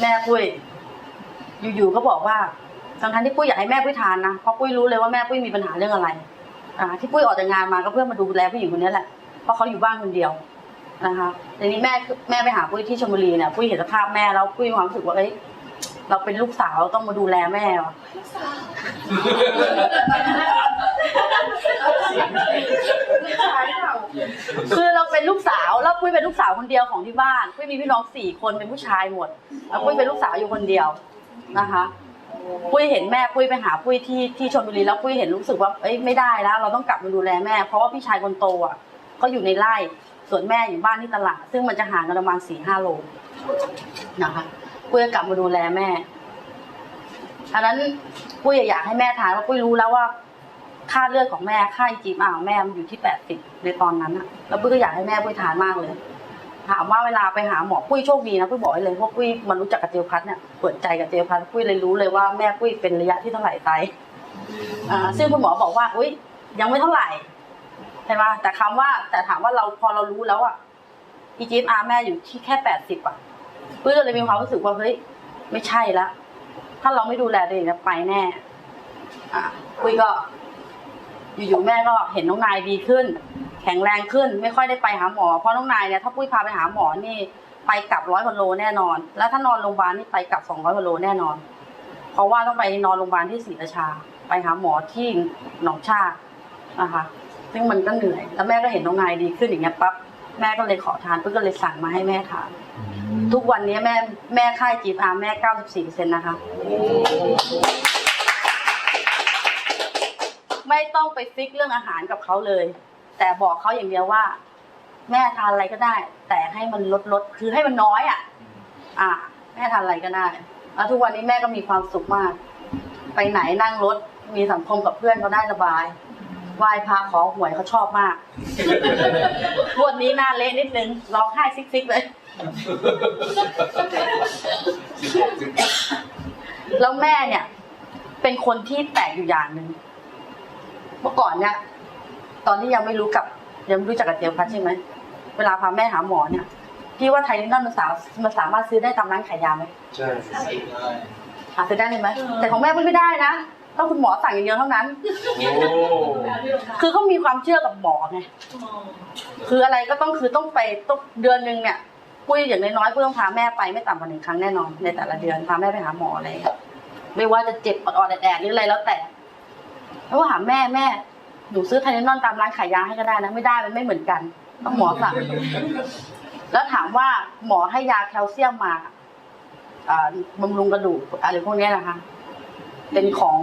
แม่ปุ้ยอยู่ๆก็บอกว่าทั้งๆที่ปุ้ยอยากให้แม่ปุ้ยทานนะเพราะปุ้ยรู้เลยว่าแม่ปุ้ยมีปัญหาเรื่องอะไรอ่าที่ปุ้ยออกจากงานมาก็เพื่อมาดูแลผู้หญิงคนนี้แหละเพราะเขาอยู่บ้านคนเดียวนะคะทีนี้แม่แม่ไปหาปุ้ยที่ชลบุรีเนี่ยปุ้ยเห็นสภาพแม่แล้วปุ้ยมีความรู้สึกว่าเอ้ยเราเป็นลูกสาวเราต้องมาดูแลแม่ว่ะคือ เป็นลูกสาวแล้วปุ้ยเป็นลูกสาวคนเดียวของที่บ้านปุ้ยมีพี่น้องสี่คนเป็นผู้ชายหมดแล้วปุ้ยเป็นลูกสาวอยู่คนเดียวนะคะปุ้ยเห็นแม่ปุ้ยไปหาปุ้ยที่ที่ชลบุรีแล้วปุ้ยเห็นรู้สึกว่าเอ้ยไม่ได้แล้วเราต้องกลับมาดูแลแม่ เพราะว่าพี่ชายคนโตอะเขาอยู่ในไร่ส่วนแม่อยู่บ้านที่ตลาด ซึ่งมันจะห่างกันประมาณสี่ห้าโลนะคะปุ้ยก็กลับมาดูแลแม่อันนั้นปุ้ยอยากให้แม่ทานว่าปุ้ยรู้แล้วว่า ค่าเลือดของแม่ค่าจีมาของแม่มันอยู่ที่แปดสิบในตอนนั้นอะแล้วปุ้ยก็อยากให้แม่ปุ้ยทานมากเลย ถามว่าเวลาไปหาหมอปุ้ยโชคดีนะปุ้ยบอกไว้เลยเพราะปุ้ยมันรู้จักกับเจลพัทเนี่ยเปิดใจกับเจลพัทปุ้ยเลยรู้เลยว่าแม่ปุ้ยเป็นระยะที่เท่าไหร่ไตอ่าซึ่งคุณหมอบอกว่าอุ้ยยังไม่เท่าไหร่ใช่ไหมแต่คำว่าแต่ถามว่าเราพอเรารู้แล้วอะอีจีอาแม่อยู่ที่แค่แปดสิบอะปุ้ยเลยมีความรู้สึกว่าเฮ้ยไม่ใช่ละถ้าเราไม่ดูแลตัวเองจะไปแน่ อ่าปุ้ยก็ อยู่ๆแม่ก็เห็นน้องนายดีขึ้น แข็งแรงขึ้นไม่ค่อยได้ไปหาหมอ เพราะน้องนายเนี่ยถ้าปุ้ยพาไปหาหมอนี่ไปกลับร้อยกว่าโลแน่นอน แล้วถ้านอนโรงพยาบาลนี่ไปกลับสองร้อยกว่าโลแน่นอน เพราะว่าต้องไปนอนโรงพยาบาลที่ศรีราชา ไปหาหมอที่หนองชาตินะคะ ซึ่งมันก็เหนื่อยแล้วแม่ก็เห็นน้องนายดีขึ้นอย่างเงี้ยปั๊บแม่ก็เลยขอทานปุ้ยก็เลยสั่งมาให้แม่ทานทุกวันนี้แม่แม่ค่ายจีบอาแม่เก้าสิบสี่เปอร์เซ็นต์นะคะ ไม่ต้องไปฟิกเรื่องอาหารกับเขาเลย แต่บอกเขาอย่างเดียวว่า แม่ทานอะไรก็ได้ แต่ให้มันลดลดคือให้มันน้อยอะ อะแม่ทานอะไรก็ได้แล้วทุกวันนี้แม่ก็มีความสุขมาก ไปไหนนั่งรถมีสังคมกับเพื่อนเขาได้สบายไหว้พระขอหวยเขาชอบมากงวดนี้หน้าเละนิดนึงร้องไห้ซิกๆเลย แล้วแม่เนี่ย เป็นคนที่แปลกอยู่อย่างหนึ่ง เมื่อก่อนเนี่ยตอนที่ยังไม่รู้กับยังไม่รู้จักกับเจลพัทใช่ไหมเวลาพาแม่หาหมอเนี่ยพี่ว่าไทยนินอนมันสามมันสามารถซื้อได้ตามร้านขายยาไหมใช่หาซื้อได้เลยไหมแต่ของแม่ไม่ได้นะต้องคุณหมอสั่งอย่างเดียวเท่านั้นโอ้คือเขามีความเชื่อกับหมอไง คืออะไรก็ต้องคือต้องไปต้องเดือนหนึ่งเนี่ยปุ้ยอย่างน้อยๆปุ้ยต้องพาแม่ไปไม่ต่ำกว่าหนึ่งครั้งแน่นอนในแต่ละเดือนพาแม่ไปหาหมออะไรอย่างเงี้ยไม่ว่าจะเจ็บออดๆแดดๆหรืออะไรแล้วแต่ แล้วก็ถามแม่แม่หนูซื้อไทเนนอนตามร้านขายยาให้ก็ได้นะไม่ได้มันไม่เหมือนกันต้องหมอสั่งแล้วถามว่าหมอให้ยาแคลเซียมมาบำรุงกระดูกอะไรพวกนี้นะคะ เป็นของ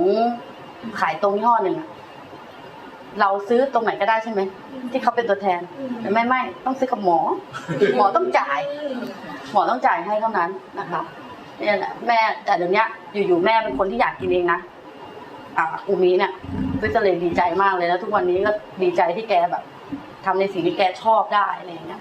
ขายตรงยี่ห้อหนึ่งเราซื้อตรงไหนก็ได้ใช่ไหมที่เขาเป็นตัวแทนแต่ไม่ไม่ต้องซื้อกับหมอ หมอต้องจ่าย หมอต้องจ่ายให้เท่านั้นนะคะนี่แหละแม่แต่เดี๋ยวนี้อยู่ๆแม่เป็นคนที่อยากกินเองนะ อ่าอูมิเนี่ยก็เลยดีใจมากเลยแล้วทุกวันนี้ก็ดีใจที่แกแบบทำในสิ่งที่แกชอบได้อะไรอย่างเงี้ย